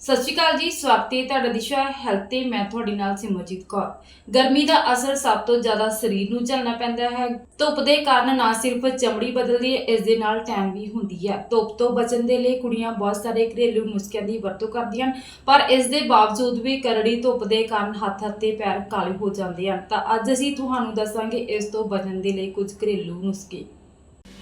ਸਤਿ ਸ਼੍ਰੀ ਅਕਾਲ ਜੀ, ਸਵਾਗਤ ਹੈ ਤੁਹਾਡਾ ਦਿਸ਼ਾ ਹੈਲਥ ਤੇ ਮੈਂ ਤੁਹਾਡੇ ਨਾਲ ਸਿਮਰਜੀਤ ਕੌਰ। ਗਰਮੀ ਦਾ ਅਸਰ ਸਭ ਤੋਂ ਜ਼ਿਆਦਾ ਸਰੀਰ ਨੂੰ ਝੱਲਣਾ ਪੈਂਦਾ ਹੈ। ਧੁੱਪ ਦੇ ਕਾਰਨ ਨਾ ਸਿਰਫ ਚਮੜੀ ਬਦਲਦੀ ਹੈ, ਇਸ ਦੇ ਨਾਲ ਟੈਨ ਵੀ ਹੁੰਦੀ ਹੈ। ਧੁੱਪ ਤੋਂ ਬਚਣ ਦੇ ਲਈ ਕੁੜੀਆਂ ਬਹੁਤ ਸਾਰੇ ਘਰੇਲੂ ਨੁਸਖਿਆਂ ਦੀ ਵਰਤੋਂ ਕਰਦੀਆਂ ਹਨ, ਪਰ ਇਸ ਦੇ ਬਾਵਜੂਦ ਵੀ ਕਰੜੀ ਧੁੱਪ ਦੇ ਕਾਰਨ ਹੱਥ ਅਤੇ ਪੈਰ ਕਾਲੇ ਹੋ ਜਾਂਦੇ ਹਨ। ਤਾਂ ਅੱਜ ਅਸੀਂ ਤੁਹਾਨੂੰ ਦੱਸਾਂਗੇ ਇਸ ਤੋਂ ਬਚਣ ਦੇ ਲਈ ਕੁਝ ਘਰੇਲੂ ਨੁਸਖੇ।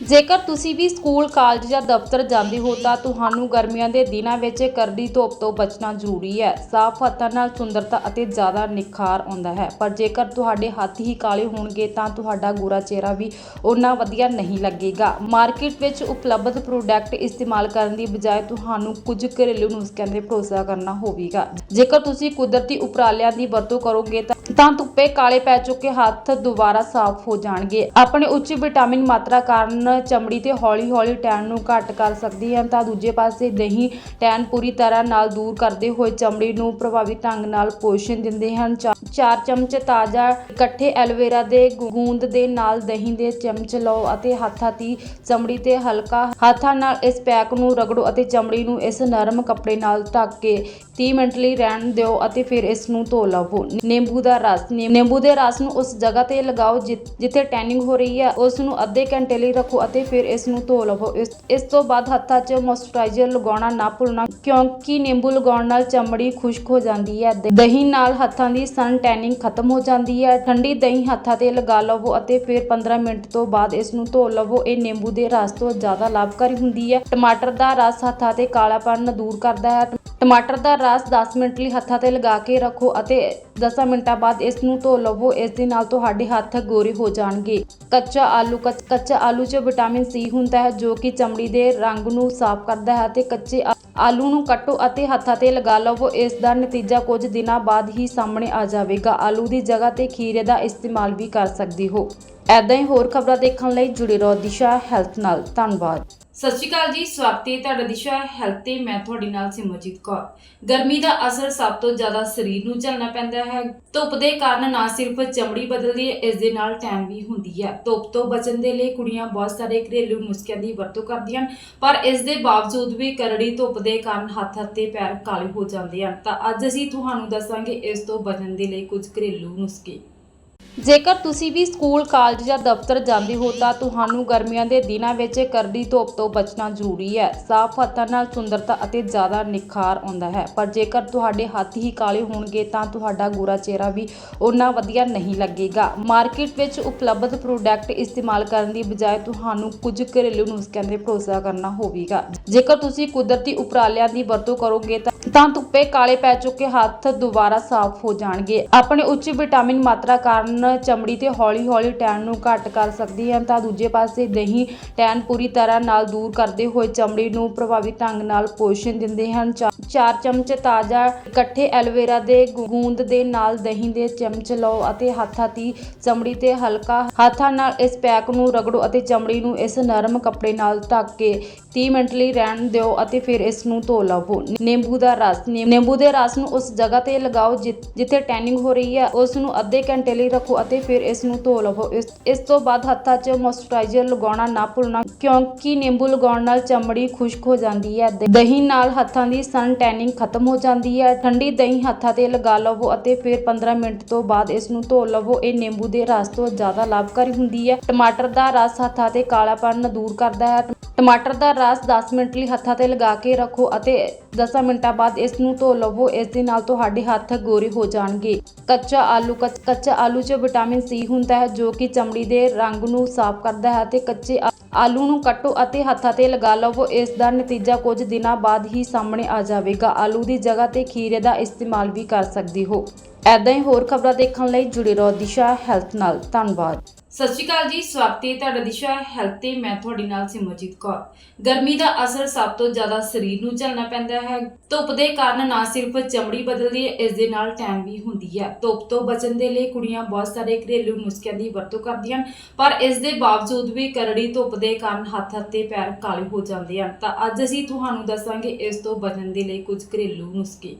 ਜੇਕਰ ਤੁਸੀਂ ਵੀ ਸਕੂਲ, ਕਾਲਜ ਜਾਂ ਦਫ਼ਤਰ ਜਾਂਦੇ ਹੋ ਤਾਂ ਤੁਹਾਨੂੰ ਗਰਮੀਆਂ ਦੇ ਦਿਨਾਂ ਵਿੱਚ ਕਰਦੀ ਧੁੱਪ ਤੋਂ ਬਚਣਾ ਜ਼ਰੂਰੀ ਹੈ। ਸਾਫ਼ ਹੱਥਾਂ ਨਾਲ ਸੁੰਦਰਤਾ ਅਤੇ ਜ਼ਿਆਦਾ ਨਿਖਾਰ ਆਉਂਦਾ ਹੈ। ਪਰ ਜੇਕਰ ਤੁਹਾਡੇ ਹੱਥ ਹੀ ਕਾਲੇ ਹੋਣਗੇ ਤਾਂ ਤੁਹਾਡਾ ਗੋਰਾ ਚਿਹਰਾ ਵੀ ਉਨਾ ਵਧੀਆ ਨਹੀਂ ਲੱਗੇਗਾ। ਮਾਰਕੀਟ ਵਿੱਚ ਉਪਲਬਧ ਪ੍ਰੋਡਕਟ ਇਸਤੇਮਾਲ ਕਰਨ ਦੀ ਬਜਾਏ ਤੁਹਾਨੂੰ ਕੁਝ ਘਰੇਲੂ ਨੁਸਖਿਆਂ ਤੇ ਭਰੋਸਾ ਕਰਨਾ ਹੋਵੇਗਾ। ਜੇਕਰ ਤੁਸੀਂ ਕੁਦਰਤੀ ਉਪਰਾਲਿਆਂ ਦੀ ਵਰਤੋਂ ਕਰੋਗੇ ਤਾਂ ਤਾਂ ਧੁੱਪੇ ਕਾਲੇ ਪੈ ਚੁੱਕੇ ਹੱਥ ਦੁਬਾਰਾ ਸਾਫ਼ ਹੋ ਜਾਣਗੇ। ਆਪਣੇ ਉੱਚ ਵਿਟਾਮਿਨ ਮਾਤਰਾ ਕਾਰਨ ਚਮੜੀ ਤੇ ਹੌਲੀ-ਹੌਲੀ ਟੈਨ ਨੂੰ ਘੱਟ ਕਰ ਸਕਦੀ ਹੈ। ਤਾਂ ਦੂਜੇ ਪਾਸੇ ਦਹੀਂ ਟੈਨ ਪੂਰੀ ਤਰ੍ਹਾਂ ਨਾਲ ਦੂਰ ਕਰਦੇ ਹੋਏ ਚਮੜੀ ਨੂੰ ਪ੍ਰਭਾਵੀ ਢੰਗ ਨਾਲ ਪੋਸ਼ਣ ਦਿੰਦੇ ਹਨ। ਚਾਰ ਚਮਚ ਤਾਜ਼ਾ ਇਕੱਠੇ ਐਲੋਵੇਰਾ ਦੇ ਗੂੰਦ ਦੇ ਨਾਲ ਦਹੀਂ ਦੇ ਚਮਚ ਲਓ ਅਤੇ ਹੱਥਾਂ ਦੀ ਚਮੜੀ ਤੇ ਹਲਕਾ ਹੱਥਾਂ ਨਾਲ ਇਸ ਪੈਕ ਨੂੰ ਰਗੜੋ ਅਤੇ ਚਮੜੀ ਨੂੰ ਇਸ ਨਰਮ ਕੱਪੜੇ ਨਾਲ ਢੱਕ ਕੇ 30 ਮਿੰਟ ਲਈ ਰਹਿਣ ਦਿਓ ਅਤੇ ਫਿਰ ਇਸ ਨੂੰ ਧੋ ਲਵੋ। ਨਿੰਬੂ ਦਾ ਰਸ ਨਿੰਬੂ ਦੇ ਰਸ ਨੂੰ ਉਸ ਜਗ੍ਹਾ ਤੇ ਲਗਾਓ ਜਿੱਥੇ ਟੈਨਿੰਗ ਹੋ ਰਹੀ ਹੈ। ਉਸ ਨੂੰ ਅੱਧੇ ਘੰਟੇ ਲਈ ਰੱਖੋ ਅਤੇ ਫਿਰ ਇਸ ਨੂੰ ਧੋ ਲਵੋ। ਇਸ ਤੋਂ ਬਾਅਦ ਹੱਥਾਂ 'ਚ ਮੋਇਸਚਰਾਈਜ਼ਰ ਲਗਾਉਣਾ ਨਾ ਭੁੱਲਣਾ, ਕਿਉਂਕਿ ਨਿੰਬੂ ਲਗਾਉਣ ਨਾਲ ਚਮੜੀ ਖੁਸ਼ਕ ਹੋ ਜਾਂਦੀ ਹੈ। ਦਹੀਂ ਨਾਲ ਹੱਥਾਂ ਦੀ ਸਨ ਟੈਨਿੰਗ ਖਤਮ ਹੋ ਜਾਂਦੀ ਹੈ। ਠੰਡੀ ਦਹੀਂ ਹੱਥਾਂ ਤੇ ਲਗਾ ਲਵੋ ਅਤੇ ਫਿਰ 15 ਮਿੰਟ ਤੋਂ ਬਾਅਦ ਇਸ ਨੂੰ ਧੋ ਲਵੋ। ਇਹ ਨਿੰਬੂ ਦੇ ਰਸ ਤੋਂ ਜ਼ਿਆਦਾ ਲਾਭਕਾਰੀ ਹੁੰਦੀ ਹੈ। ਟਮਾਟਰ ਦਾ ਰਸ ਹੱਥਾਂ ਤੇ ਕਾਲਾਪਨ ਦੂਰ ਕਰਦਾ ਹੈ। ਟਮਾਟਰ ਦਾ ਰਸ 10 ਮਿੰਟ ਲਈ ਹੱਥਾਂ ਤੇ ਲਗਾ ਕੇ ਰੱਖੋ ਅਤੇ 10 ਮਿੰਟਾਂ ਬਾਅਦ ਇਸ ਨੂੰ ਧੋ ਲਵੋ। ਇਸ ਦੇ ਨਾਲ ਤੁਹਾਡੇ ਹੱਥ ਗੋਰੇ ਹੋ ਜਾਣਗੇ। ਕੱਚਾ ਆਲੂ ਕੱਚ- ਕੱਚਾ ਆਲੂ 'ਚ ਵਿਟਾਮਿਨ ਸੀ ਹੁੰਦਾ ਹੈ ਜੋ ਕਿ ਚਮੜੀ ਦੇ ਰੰਗ ਨੂੰ ਸਾਫ਼ ਕਰਦਾ ਹੈ ਅਤੇ ਕੱਚੇ ਆਲੂ ਨੂੰ ਕੱਟੋ ਅਤੇ ਹੱਥਾਂ ਤੇ ਲਗਾ ਲਵੋ। ਇਸ ਦਾ ਨਤੀਜਾ ਕੁਝ ਦਿਨਾਂ ਬਾਅਦ ਹੀ ਸਾਹਮਣੇ ਆ ਜਾਵੇਗਾ। ਆਲੂ ਦੀ ਜਗ੍ਹਾ ਤੇ ਖੀਰੇ ਦਾ ਇਸਤੇਮਾਲ ਵੀ ਕਰ ਸਕਦੇ ਹੋ। ਐਦਾਂ ਹੀ ਹੋਰ ਖਬਰਾਂ ਦੇਖਣ ਲਈ ਜੁੜੇ ਰਹੋ ਦਿਸ਼ਾ ਹੈਲਥ ਨਾਲ। ਧੰਨਵਾਦ। ਸਤਿ ਸ਼੍ਰੀ ਅਕਾਲ ਜੀ, ਸਵਾਗਤ ਹੈ ਤੁਹਾਡਾ ਦਿਸ਼ਾ ਹੈਲਥ ਤੇ ਮੈਂ ਤੁਹਾਡੇ ਨਾਲ ਸਿਮਰਜੀਤ ਕੌਰ। ਗਰਮੀ ਦਾ ਅਸਰ ਸਭ ਤੋਂ ਜ਼ਿਆਦਾ ਸਰੀਰ ਨੂੰ ਝੱਲਣਾ ਪੈਂਦਾ ਹੈ। ਧੁੱਪ ਦੇ ਕਾਰਨ ਨਾ ਸਿਰਫ ਚਮੜੀ ਬਦਲਦੀ ਹੈ ਇਸ ਦੇ ਨਾਲ ਟੈਨ ਵੀ ਹੁੰਦੀ ਹੈ। ਧੁੱਪ ਤੋਂ ਬਚਣ ਦੇ ਲਈ ਕੁੜੀਆਂ ਬਹੁਤ ਸਾਰੇ ਘਰੇਲੂ ਨੁਸਖਿਆਂ ਦੀ ਵਰਤੋਂ ਕਰਦੀਆਂ ਹਨ, ਪਰ ਇਸ ਦੇ ਬਾਵਜੂਦ ਵੀ ਕਰੜੀ ਧੁੱਪ ਦੇ ਕਾਰਨ ਹੱਥ ਅਤੇ ਪੈਰ ਕਾਲੇ ਹੋ ਜਾਂਦੇ ਹਨ। ਤਾਂ ਅੱਜ ਅਸੀਂ ਤੁਹਾਨੂੰ ਦੱਸਾਂਗੇ ਇਸ ਤੋਂ ਬਚਣ ਦੇ ਲਈ ਕੁਝ ਘਰੇਲੂ ਨੁਸਖੇ। ਜੇਕਰ ਤੁਸੀਂ ਵੀ ਸਕੂਲ, ਕਾਲਜ ਜਾਂ ਦਫ਼ਤਰ ਜਾਂਦੇ ਹੋ ਤਾਂ ਤੁਹਾਨੂੰ ਗਰਮੀਆਂ ਦੇ ਦਿਨਾਂ ਵਿੱਚ ਕਰਦੀ ਧੁੱਪ ਤੋਂ ਬਚਣਾ ਜ਼ਰੂਰੀ ਹੈ। ਸਾਫ਼ ਹੱਥਾਂ ਨਾਲ ਸੁੰਦਰਤਾ ਅਤੇ ਜ਼ਿਆਦਾ ਨਿਖਾਰ ਆਉਂਦਾ ਹੈ। ਪਰ ਜੇਕਰ ਤੁਹਾਡੇ ਹੱਥ ਹੀ ਕਾਲੇ ਹੋਣਗੇ ਤਾਂ ਤੁਹਾਡਾ ਗੋਰਾ ਚਿਹਰਾ ਵੀ ਉਨਾ ਵਧੀਆ ਨਹੀਂ ਲੱਗੇਗਾ। ਮਾਰਕੀਟ ਵਿੱਚ ਉਪਲਬਧ ਪ੍ਰੋਡਕਟ ਇਸਤੇਮਾਲ ਕਰਨ ਦੀ ਬਜਾਏ ਤੁਹਾਨੂੰ ਕੁਝ ਘਰੇਲੂ ਨੁਸਖਿਆਂ ਤੇ ਭਰੋਸਾ ਕਰਨਾ ਹੋਵੇਗਾ। ਜੇਕਰ ਤੁਸੀਂ ਕੁਦਰਤੀ ਉਪਰਾਲਿਆਂ ਦੀ ਵਰਤੋਂ ਕਰੋਗੇ ਤਾਂ ਤਾਂ ਧੁੱਪੇ ਕਾਲੇ ਪੈ ਚੁੱਕੇ ਹੱਥ ਦੁਬਾਰਾ ਸਾਫ਼ ਹੋ ਜਾਣਗੇ। ਆਪਣੇ ਉੱਚ ਵਿਟਾਮਿਨ ਮਾਤਰਾ ਕਾਰਨ ਚਮੜੀ ਤੇ ਹੌਲੀ-ਹੌਲੀ ਟੈਨ ਨੂੰ ਘੱਟ ਕਰ ਸਕਦੀ ਹੈ। ਤਾਂ ਦੂਜੇ ਪਾਸੇ ਦਹੀਂ ਟੈਨ ਪੂਰੀ ਤਰ੍ਹਾਂ ਨਾਲ ਦੂਰ ਕਰਦੇ ਹੋਏ ਚਮੜੀ ਨੂੰ ਪ੍ਰਭਾਵੀ ਢੰਗ ਨਾਲ ਪੋਸ਼ਣ ਦਿੰਦੇ ਹਨ। 4 ਚਮਚ ਤਾਜ਼ਾ ਇਕੱਠੇ ਐਲੋਵੇਰਾ ਦੇ ਗੂੰਦ ਦੇ ਨਾਲ ਦਹੀਂ ਦੇ ਚਮਚ ਲਓ ਅਤੇ ਹੱਥਾਂ ਦੀ ਚਮੜੀ ਤੇ ਹਲਕਾ ਹੱਥਾਂ ਨਾਲ ਇਸ ਪੈਕ ਨੂੰ ਰਗੜੋ ਅਤੇ ਚਮੜੀ ਨੂੰ ਇਸ ਨਰਮ ਕੱਪੜੇ ਨਾਲ ਢੱਕ ਕੇ 30 ਮਿੰਟ ਲਈ ਰਹਿਣ ਦਿਓ ਅਤੇ ਫਿਰ ਇਸ ਨੂੰ ਧੋ ਲਵੋ। ਨਿੰਬੂ ਦਾ ਰਸ ਨਿੰਬੂ ਦੇ ਰਸ ਨੂੰ ਉਸ ਜਗ੍ਹਾ ਤੇ ਲਗਾਓ ਜਿੱਥੇ ਟੈਨਿੰਗ ਹੋ ਰਹੀ ਹੈ। ਉਸ ਨੂੰ ਅੱਧੇ ਘੰਟੇ ਲਈ ਰੱਖੋ ਅਤੇ ਫਿਰ ਇਸ ਨੂੰ ਧੋ ਲਵੋ। ਇਸ ਤੋਂ ਬਾਅਦ ਹੱਥਾਂ 'ਚ ਮੋਇਸਚਰਾਈਜ਼ਰ ਲਗਾਉਣਾ ਨਾ ਭੁੱਲਣਾ, ਕਿਉਂਕਿ ਨਿੰਬੂ ਲਗਾਉਣ ਨਾਲ ਚਮੜੀ ਖੁਸ਼ਕ ਹੋ ਜਾਂਦੀ ਹੈ। ਦਹੀਂ ਨਾਲ ਹੱਥਾਂ ਦੀ ਸਨ ਟੈਨਿੰਗ ਖਤਮ ਹੋ ਜਾਂਦੀ ਹੈ। ਠੰਡੀ ਦਹੀਂ ਹੱਥਾਂ ਤੇ ਲਗਾ ਲਵੋ ਅਤੇ ਫਿਰ 15 ਮਿੰਟ ਤੋਂ ਬਾਅਦ ਇਸ ਨੂੰ ਧੋ ਲਵੋ। ਇਹ ਨਿੰਬੂ ਦੇ ਰਸ ਤੋਂ ਜ਼ਿਆਦਾ ਲਾਭਕਾਰੀ ਹੁੰਦੀ ਹੈ। ਟਮਾਟਰ ਦਾ ਰਸ ਹੱਥਾਂ ਤੇ ਕਾਲਾਪਨ ਦੂਰ ਕਰਦਾ ਹੈ। ਟਮਾਟਰ ਦਾ ਰਸ 10 ਮਿੰਟ ਲਈ ਹੱਥਾਂ ਤੇ ਲਗਾ ਕੇ ਰੱਖੋ ਅਤੇ 10 ਮਿੰਟਾਂ ਬਾਅਦ ਇਸ ਨੂੰ ਧੋ ਲਵੋ। ਇਸ ਦੇ ਨਾਲ ਤੁਹਾਡੇ ਹੱਥ ਗੋਰੇ ਹੋ ਜਾਣਗੇ। ਕੱਚਾ ਆਲੂ, ਕੱਚ- ਕੱਚਾ ਆਲੂ 'ਚ ਵਿਟਾਮਿਨ ਸੀ ਹੁੰਦਾ ਹੈ ਜੋ ਕਿ ਚਮੜੀ ਦੇ ਰੰਗ ਨੂੰ ਸਾਫ਼ ਕਰਦਾ ਹੈ ਅਤੇ ਕੱਚੇ ਆ- ਆਲੂ ਨੂੰ ਕੱਟੋ ਅਤੇ ਹੱਥਾਂ ਤੇ ਲਗਾ ਲਵੋ। ਇਸ ਦਾ ਨਤੀਜਾ ਕੁਝ ਦਿਨਾਂ ਬਾਅਦ ਹੀ ਸਾਹਮਣੇ ਆ ਜਾਵੇਗਾ। ਆਲੂ ਦੀ ਜਗ੍ਹਾ ਤੇ ਖੀਰੇ ਦਾ ਇਸਤੇਮਾਲ ਵੀ ਕਰ ਸਕਦੇ ਹੋ। ਐਦਾਂ ਹੀ ਹੋਰ ਖਬਰਾਂ ਦੇਖਣ ਲਈ ਜੁੜੇ ਰਹੋ ਦਿਸ਼ਾ ਹੈਲਥ ਨਾਲ। ਧੰਨਵਾਦ। ਸਤਿ ਸ਼੍ਰੀ ਅਕਾਲ ਜੀ, ਸਵਾਗਤ ਹੈ ਤੁਹਾਡਾ ਦਿਸ਼ਾ ਹੈਲਥ ਤੇ ਮੈਂ ਤੁਹਾਡੀ ਨਾਲ ਸਿਮਰਜੀਤ ਕੌਰ। ਗਰਮੀ ਦਾ ਅਸਰ ਸਭ ਤੋਂ ਜ਼ਿਆਦਾ ਸਰੀਰ ਨੂੰ ਝੱਲਣਾ ਪੈਂਦਾ ਹੈ। ਧੁੱਪ ਦੇ ਕਾਰਨ ਨਾ ਸਿਰਫ ਚਮੜੀ ਬਦਲਦੀ ਹੈ ਇਸ ਦੇ ਨਾਲ ਟੈਨ ਵੀ ਹੁੰਦੀ ਹੈ। ਧੁੱਪ ਤੋਂ ਬਚਣ ਦੇ ਲਈ ਕੁੜੀਆਂ ਬਹੁਤ ਸਾਰੇ ਘਰੇਲੂ ਨੁਸਖਿਆਂ ਦੀ ਵਰਤੋਂ ਕਰਦੀਆਂ ਹਨ, ਪਰ ਇਸ ਦੇ ਬਾਵਜੂਦ ਵੀ ਕਰੜੀ ਧੁੱਪ ਦੇ ਕਾਰਨ ਹੱਥ ਅਤੇ ਪੈਰ ਕਾਲੇ ਹੋ ਜਾਂਦੇ ਹਨ। ਤਾਂ ਅੱਜ ਅਸੀਂ ਤੁਹਾਨੂੰ ਦੱਸਾਂਗੇ ਇਸ ਤੋਂ ਬਚਣ ਦੇ ਲਈ ਕੁਝ ਘਰੇਲੂ ਨੁਸਖੇ।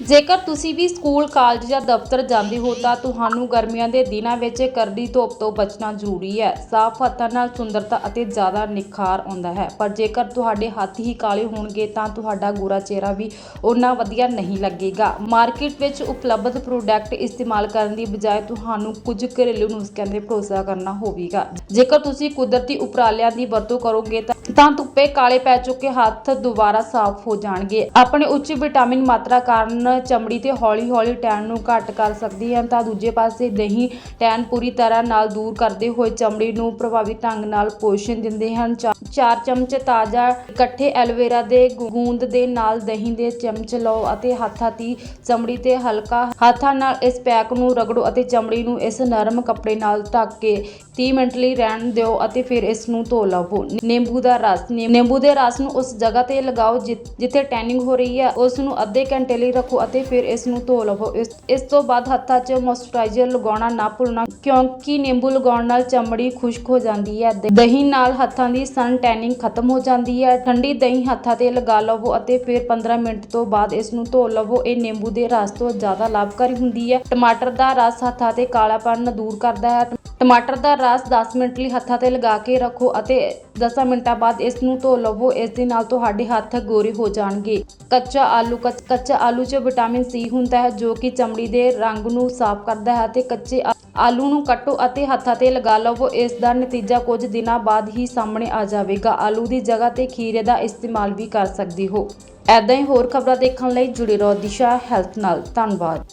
ਜੇਕਰ ਤੁਸੀਂ ਵੀ ਸਕੂਲ, ਕਾਲਜ ਜਾਂ ਦਫ਼ਤਰ ਜਾਂਦੇ ਹੋ ਤਾਂ ਤੁਹਾਨੂੰ ਗਰਮੀਆਂ ਦੇ ਦਿਨਾਂ ਵਿੱਚ ਕਰਦੀ ਧੁੱਪ ਤੋਂ ਬਚਣਾ ਜ਼ਰੂਰੀ ਹੈ। ਸਾਫ਼ ਹੱਥਾਂ ਨਾਲ ਸੁੰਦਰਤਾ ਅਤੇ ਜ਼ਿਆਦਾ ਨਿਖਾਰ ਆਉਂਦਾ ਹੈ। ਪਰ ਜੇਕਰ ਤੁਹਾਡੇ ਹੱਥ ਹੀ ਕਾਲੇ ਹੋਣਗੇ ਤਾਂ ਤੁਹਾਡਾ ਗੋਰਾ ਚਿਹਰਾ ਵੀ ਉਨਾ ਵਧੀਆ ਨਹੀਂ ਲੱਗੇਗਾ। ਮਾਰਕੀਟ ਵਿੱਚ ਉਪਲਬਧ ਪ੍ਰੋਡਕਟ ਇਸਤੇਮਾਲ ਕਰਨ ਦੀ ਬਜਾਏ ਤੁਹਾਨੂੰ ਕੁਝ ਘਰੇਲੂ ਨੁਸਖਿਆਂ ਤੇ ਭਰੋਸਾ ਕਰਨਾ ਹੋਵੇਗਾ। ਜੇਕਰ ਤੁਸੀਂ ਕੁਦਰਤੀ ਉਪਰਾਲਿਆਂ ਦੀ ਵਰਤੋਂ ਕਰੋਗੇ ਤਾਂ ਤਾਂ ਧੁੱਪੇ ਕਾਲੇ ਪੈ ਚੁੱਕੇ ਹੱਥ ਦੁਬਾਰਾ ਸਾਫ਼ ਹੋ ਜਾਣਗੇ। ਆਪਣੇ ਉੱਚ ਵਿਟਾਮਿਨ ਮਾਤਰਾ ਕਾਰਨ ਚਮੜੀ ਤੇ ਹੌਲੀ-ਹੌਲੀ ਟੈਨ ਨੂੰ ਘੱਟ ਕਰ ਸਕਦੀ ਹੈ। ਤਾਂ ਦੂਜੇ ਪਾਸੇ ਦਹੀਂ ਟੈਨ ਪੂਰੀ ਤਰ੍ਹਾਂ ਨਾਲ ਦੂਰ ਕਰਦੇ ਹੋਏ ਚਮੜੀ ਨੂੰ ਪ੍ਰਭਾਵੀ ਢੰਗ ਨਾਲ ਪੋਸ਼ਣ ਦਿੰਦੇ ਹਨ। 4 ਚਮਚ ਤਾਜ਼ਾ ਇਕੱਠੇ ਐਲੋਵੇਰਾ ਦੇ ਗੂੰਦ ਦੇ ਨਾਲ ਦਹੀਂ ਦੇ ਚਮਚ ਲਓ ਅਤੇ ਹੱਥਾਂ ਦੀ ਚਮੜੀ ਤੇ ਹਲਕਾ ਹੱਥਾਂ ਨਾਲ ਇਸ ਪੈਕ ਨੂੰ ਰਗੜੋ ਅਤੇ ਚਮੜੀ ਨੂੰ ਇਸ ਨਰਮ ਕੱਪੜੇ ਨਾਲ ਢੱਕ ਕੇ 30 ਮਿੰਟ ਲਈ ਰਹਿਣ ਦਿਓ ਅਤੇ ਫਿਰ ਇਸ ਨੂੰ ਧੋ ਲਵੋ। ਨਿੰਬੂ ਦਾ ਰਸ ਨਿੰਬੂ ਦੇ ਰਸ ਨੂੰ ਉਸ ਜਗ੍ਹਾ ਤੇ ਲਗਾਓ ਜਿੱਥੇ ਟੈਨਿੰਗ ਹੋ ਰਹੀ ਹੈ। ਉਸ ਨੂੰ ਅੱਧੇ ਘੰਟੇ ਲਈ ਰੱਖੋ ਅਤੇ ਫਿਰ ਇਸ ਨੂੰ ਧੋ ਲਵੋ। ਇਸ ਤੋਂ ਬਾਅਦ ਹੱਥਾਂ 'ਚ ਮੋਇਸਚਰਾਈਜ਼ਰ ਲਗਾਉਣਾ ਨਾ ਭੁੱਲਣਾ, ਕਿਉਂਕਿ ਨਿੰਬੂ ਲਗਾਉਣ ਨਾਲ ਚਮੜੀ ਖੁਸ਼ਕ ਹੋ ਜਾਂਦੀ ਹੈ ਦਹੀਂ ਨਾਲ ਹੱਥਾਂ ਦੀ ਸਨ ਟੈਨਿੰਗ ਖਤਮ ਹੋ ਜਾਂਦੀ ਹੈ। ਠੰਡੀ ਦਹੀਂ ਹੱਥਾਂ ਤੇ ਲਗਾ ਲਵੋ ਅਤੇ ਫਿਰ 15 ਮਿੰਟ ਤੋਂ ਬਾਅਦ ਇਸ ਨੂੰ ਧੋ ਲਵੋ। ਇਹ ਨਿੰਬੂ ਦੇ ਰਸ ਤੋਂ ਜ਼ਿਆਦਾ ਲਾਭਕਾਰੀ ਹੁੰਦੀ ਹੈ। ਟਮਾਟਰ ਦਾ ਰਸ ਹੱਥਾਂ ਤੇ ਕਾਲਾਪਨ ਦੂਰ ਕਰਦਾ ਹੈ। ਟਮਾਟਰ ਦਾ ਰਸ 10 ਮਿੰਟ ਲਈ ਹੱਥਾਂ ਤੇ ਲਗਾ ਕੇ ਰੱਖੋ ਅਤੇ 10 ਮਿੰਟਾਂ ਬਾਅਦ ਇਸ ਨੂੰ ਧੋ ਲਵੋ। ਇਸ ਦੇ ਨਾਲ ਤੁਹਾਡੇ ਹੱਥ ਗੋਰੇ ਹੋ ਜਾਣਗੇ। ਕੱਚਾ ਆਲੂ ਕੱਚ- ਕੱਚਾ ਆਲੂ 'ਚ ਵਿਟਾਮਿਨ ਸੀ ਹੁੰਦਾ ਹੈ ਜੋ ਕਿ ਚਮੜੀ ਦੇ ਰੰਗ ਨੂੰ ਸਾਫ਼ ਕਰਦਾ ਹੈ ਅਤੇ ਕੱਚੇ ਆਲੂ ਨੂੰ ਕੱਟੋ ਅਤੇ ਹੱਥਾਂ ਤੇ ਲਗਾ ਲਵੋ। ਇਸ ਦਾ ਨਤੀਜਾ ਕੁਝ ਦਿਨਾਂ ਬਾਅਦ ਹੀ ਸਾਹਮਣੇ ਆ ਜਾਵੇਗਾ। ਆਲੂ ਦੀ ਜਗ੍ਹਾ ਤੇ ਖੀਰੇ ਦਾ ਇਸਤੇਮਾਲ ਵੀ ਕਰ ਸਕਦੇ ਹੋ। ਐਦਾਂ ਹੀ ਹੋਰ ਖਬਰਾਂ ਦੇਖਣ ਲਈ ਜੁੜੇ ਰਹੋ ਦਿਸ਼ਾ ਹੈਲਥ ਨਾਲ। ਧੰਨਵਾਦ।